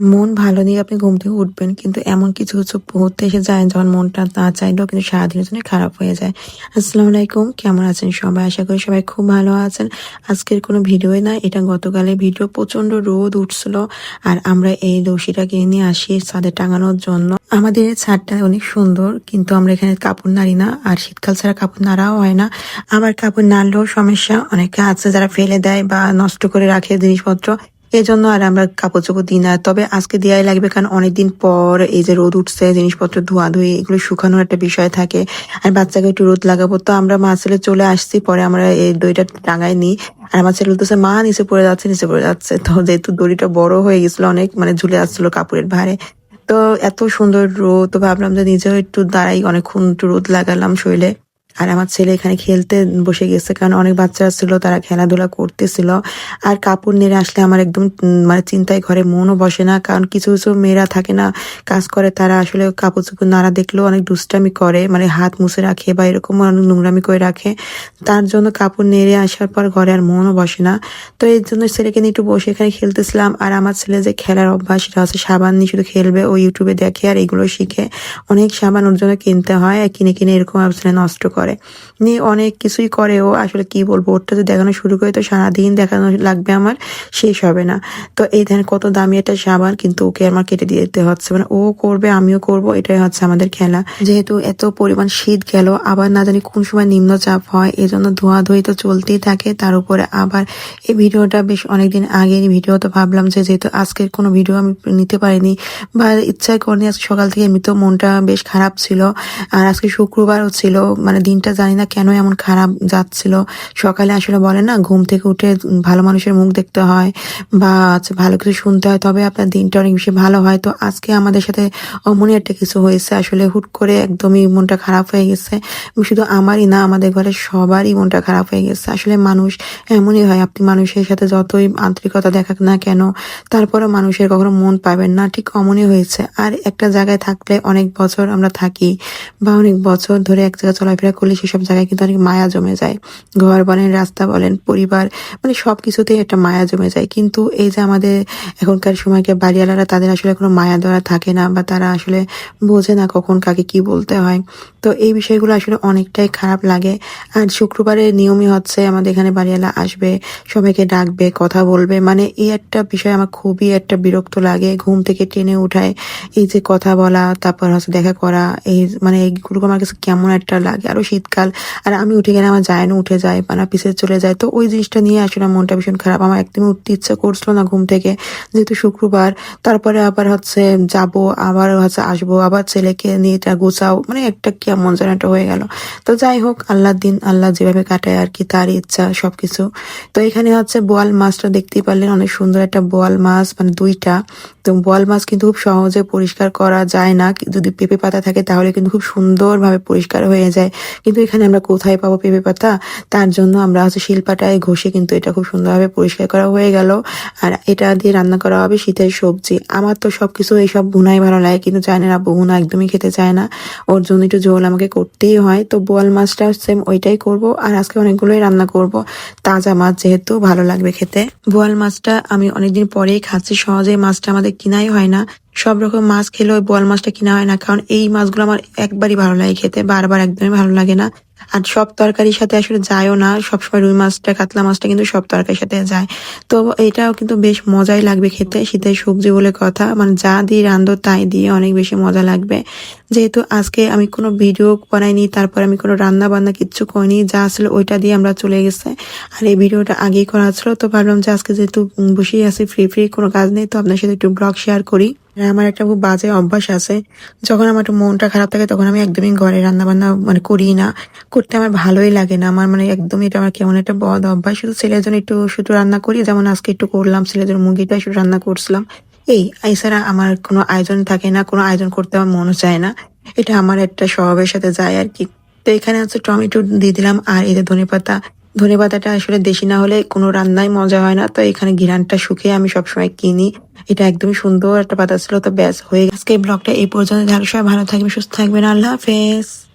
মন ভালো নিয়ে আপনি ঘুম থেকে উঠবেন, কিন্তু এমন কিছু কিছু মুহূর্তে এসে যায় যখন মনটা না চাইলেও কিন্তু সারাদিনের জন্য খারাপ হয়ে যায়। আসসালামু আলাইকুম, কেমন আছেন সবাই? আশা করি সবাই খুব ভালো আছেন। আজকের কোনো ভিডিওই না, এটা গতকালের ভিডিও। প্রচণ্ড রোদ উঠছিল আর আমরা এই রশিটা কিনে নিয়ে আসি ছাদে টাঙানোর জন্য। আমাদের ছাদটা অনেক সুন্দর, কিন্তু আমরা এখানে কাপড় নাড়ি না, আর শীতকাল ছাড়া কাপড় নাড়াও হয় না। আবার কাপড় নাড়লেও সমস্যা, অনেকে আছে যারা ফেলে দেয় বা নষ্ট করে রাখে জিনিসপত্র। এই জন্য আর আমরা কাপড় চোপড় দিই না। তবে আজকে দেওয়াই লাগবে কারণ অনেকদিন পর এই যে রোদ উঠছে, জিনিসপত্র ধোয়া ধুয়ে, এগুলো শুকানোর একটা বিষয় থাকে। আর বাচ্চাকে একটু রোদ লাগাবো। তো আমরা মা ছেলে চলে আসছি, পরে আমরা এই দইটা টাঙাই নিই। আর আমার ছেলে বলতেছে, মা, নিচে পড়ে যাচ্ছে, নিচে পড়ে যাচ্ছে। তো যেহেতু দড়িটা বড় হয়ে গেছিল অনেক মানে ঝুলে আসছিল কাপড়ের ভারে তো এত সুন্দর রোদ, তো ভাবলাম যে নিজেও একটু দাঁড়াই, অনেকক্ষণ একটু রোদ লাগালাম শরীরে। আর আমার ছেলে এখানে খেলতে বসে গেছে কারণ অনেক বাচ্চারা ছিল, তারা খেলাধুলা করতেছিল। আর কাপড় নেড়ে আসলে আমার একদম মানে চিন্তায় ঘরে মনও বসে না, কারণ কিছু কিছু মেয়েরা থাকে না, কাজ করে তারা আসলে কাপড় চোপড় নাড়া দেখলেও অনেক দুষ্টামি করে মানে হাত মুছে রাখে বা এরকম অনেক নোংরামি করে রাখে। তার জন্য কাপড় নেড়ে আসার পর ঘরে আর মনও বসে না। তো এর জন্য ছেলেকে নিয়ে একটু বসে এখানে খেলতেছিলাম। আর আমার ছেলে যে খেলার অভ্যাস, সেটা হচ্ছে সাবান নিয়ে শুধু খেলবে, ও ইউটিউবে দেখে আর এগুলো শিখে অনেক সাবান ওর জন্য কিনতে হয়, আর কিনে কিনে এরকম নষ্ট করে। নিয়ে অনেক কিছুই করে, ও আসলে কি বলব ওরটা যদি দেখানো শুরু করে তো সারাদিন দেখানো লাগবে আমার, শেষ হবে না। তো এই ধান কত দামি একটা সাবান কিন্তু ওকে আমার কেটে দিতে হচ্ছে। মানে ও করবে, আমিও করব, এটাই হচ্ছে আমাদের খেলা। যেহেতু এত পরিমাণ শীত গেল, আবার না জানি কোন সময় নিম্নচাপ হয় এই জন্য ধোয়া ধুই তো চলতেই থাকে। তার উপরে আবার এই ভিডিওটা বেশ অনেকদিন আগের ভিডিও, তো ভাবলাম যে যেহেতু আজকের কোনো ভিডিও আমি নিতে পারিনি, বা ইচ্ছাই করিনি আজকে সকাল থেকে, এমনিতেও মনটা বেশ খারাপ ছিল। আর আজকে শুক্রবারও ছিল মানে দিনটা জানি না কেন এমন খারাপ যাচ্ছিল। সকালে আসলে বলে না, ঘুম থেকে উঠে ভালো মানুষের মুখ দেখতে হয় বা হচ্ছে ভালো কিছু শুনতে হয়, তবে আপনার দিনটা অনেক বেশি ভালো হয়। তো আজকে আমাদের সাথে অমনই একটা কিছু হয়েছে, আসলে হুট করে একদমই মনটা খারাপ হয়ে গেছে। শুধু আমারই না, আমাদের ঘরে সবারই মনটা খারাপ হয়ে গেছে। আসলে মানুষ এমনই হয়, আপনি মানুষের সাথে যতই আন্তরিকতা দেখাক না কেন তারপরে মানুষের কখনো মন পাবেন না। ঠিক অমনই হয়েছে। আর একটা জায়গায় থাকলে অনেক বছর আমরা থাকি বা অনেক বছর ধরে এক জায়গায় চলাফেরা করলে সেসব জায়গায় কিন্তু অনেক মায়া জমে যায়। ঘর বলেন, রাস্তা বলেন, পরিবার মানে সব কিছুতেই একটা মায়া জমে যায়। কিন্তু এই যে আমাদের এখনকার সময়কে বাড়িওয়ালারা, তাদের আসলে কোনো মায়া ধরা থাকে না বা তারা আসলে বোঝে না কখন কাকে কি বলতে হয়। তো এই বিষয়গুলো আসলে অনেকটাই খারাপ লাগে। আর শুক্রবারের নিয়মই হচ্ছে আমাদের এখানে বাড়িওয়ালা আসবে, সবাইকে ডাকবে, কথা বলবে। মানে এই একটা বিষয় আমার খুবই একটা বিরক্ত লাগে। ঘুম থেকে টেনে উঠায় এই যে কথা বলা, তারপর হচ্ছে দেখা করা, এই মানে এইগুলো আমার কাছে কেমন একটা লাগে। আরও শীতকাল, আর আমি উঠে গেলে আমার যায় না উঠে যায় মানে পিছিয়ে চলে যায়। তো ওই জিনিসটা নিয়ে আসলে মনটা ভীষণ খারাপ। আমার একদমই উঠতে ইচ্ছা করছিল না ঘুম থেকে, যেহেতু শুক্রবার। তারপরে আবার হচ্ছে যাব, আবার হচ্ছে আসব, আবার ছেলেকে নিয়ে এটা গোছাও মানে একটা কেমন যেন একটা হয়ে গেল। তো যাই হোক, আল্লাহর দিন, আল্লাহ যেভাবে কাটায় আর কি তার ইচ্ছা সবকিছু। তো এখানে হচ্ছে বোয়াল মাছটা দেখতেই পারলেন, অনেক সুন্দর একটা বোয়াল মাছ মানে দুইটা। তো বোয়াল মাছ কিন্তু খুব সহজে পরিষ্কার করা যায় না। যদি পেঁপে পাতা থাকে তাহলে কিন্তু খুব সুন্দরভাবে পরিষ্কার হয়ে যায়। কিন্তু এখানে আমরা কোথায় পাবো পেঁপে পাতা? তার জন্য আমরা হচ্ছে শিল্পাটায় ঘষে কিন্তু এটা খুব সুন্দরভাবে পরিষ্কার করা হয়ে গেল। আর এটা দিয়ে রান্না করা হবে শীতের সবজি। আমার তো সবকিছু এইসব ভুনাই ভালো লাগে, কিন্তু জানেন আব্বু ভুনা একদমই খেতে চায় না। ওর জন্য একটু ঝোল আমাকে করতেই হয়। তো বোয়াল মাছটা সেম ওইটাই করব আর আজকে অনেকগুলোই রান্না করব। তাজা মাছ যেহেতু ভালো লাগবে খেতে। বোয়াল মাছটা আমি অনেকদিন পরেই খাচ্ছি। সহজেই মাছটা আমাদের কিনাই হয় না। সব রকম মাছ খেলে ওই বোয়াল মাছটা কিনা হয় না। কারণ এই মাছগুলো আমার একবারই ভালো লাগে খেতে। বারবার একদমই ভালো লাগে না। আর সব তরকারির সাথে আসলে যায়ও না। সবসময় রুই মাছটা, কাতলা মাছটা কিন্তু সব তরকারির সাথে যায়। তো এটাও কিন্তু বেশ মজাই লাগবে খেতে। শীতের সবজি বলে কথা। মানে যা দিয়ে রান্ধো তাই দিয়ে অনেক বেশি মজা লাগবে। যেহেতু আজকে আমি কোনো ভিডিও বানাইনি, তারপর আমি কোনো রান্না বান্না কিচ্ছু করিনি, যা আসলে ওইটা দিয়ে আমরা চলে গেছে। আর এই ভিডিওটা আগেই করা ছিল, তো ভাবলাম যে আজকে যেহেতু বসেই আছি ফ্রি ফ্রি কোনো কাজ নেই, তো আপনার সাথে একটু ব্লগ শেয়ার করি। আমার একটা খুব বাজে অভ্যাস আছে। যখন আমার একটু মনটা খারাপ থাকে, তখন আমি একদমই ঘরে রান্না বান্না মানে করি না। করতে আমার ভালোই লাগে না। আমার মানে একদমই এটা আমার কেমন একটা বদ অভ্যাস। শুধু ছেলের জন্য একটু শুধু রান্না করি, যেমন আজকে একটু করলাম, ছেলের জন্য মুরগিটা শুধু রান্না করছিলাম। এই, এছাড়া আমার কোনো আয়োজন থাকে না, কোনো আয়োজন করতে আমার মনও চায় না। এটা আমার একটা স্বভাবের সাথে যায় আর কি। তো এখানে হচ্ছে টমেটো দিয়ে দিলাম, আর যে ধনে পাতা ধনে পাতাটা আসলে দেশি না হলে কোনো রান্নায় মজা হয় না। তো এখানে ঘিরানটা শুকিয়ে আমি সবসময় কিনি। এটা একদমই সুন্দর একটা পাতা ছিল, তো ব্যাস হয়ে গেছে। আজকে এই ব্লগটা এই পর্যন্ত সবাই ভালো থাকবে সুস্থ থাকবেন। আল্লাহ হাফেজ।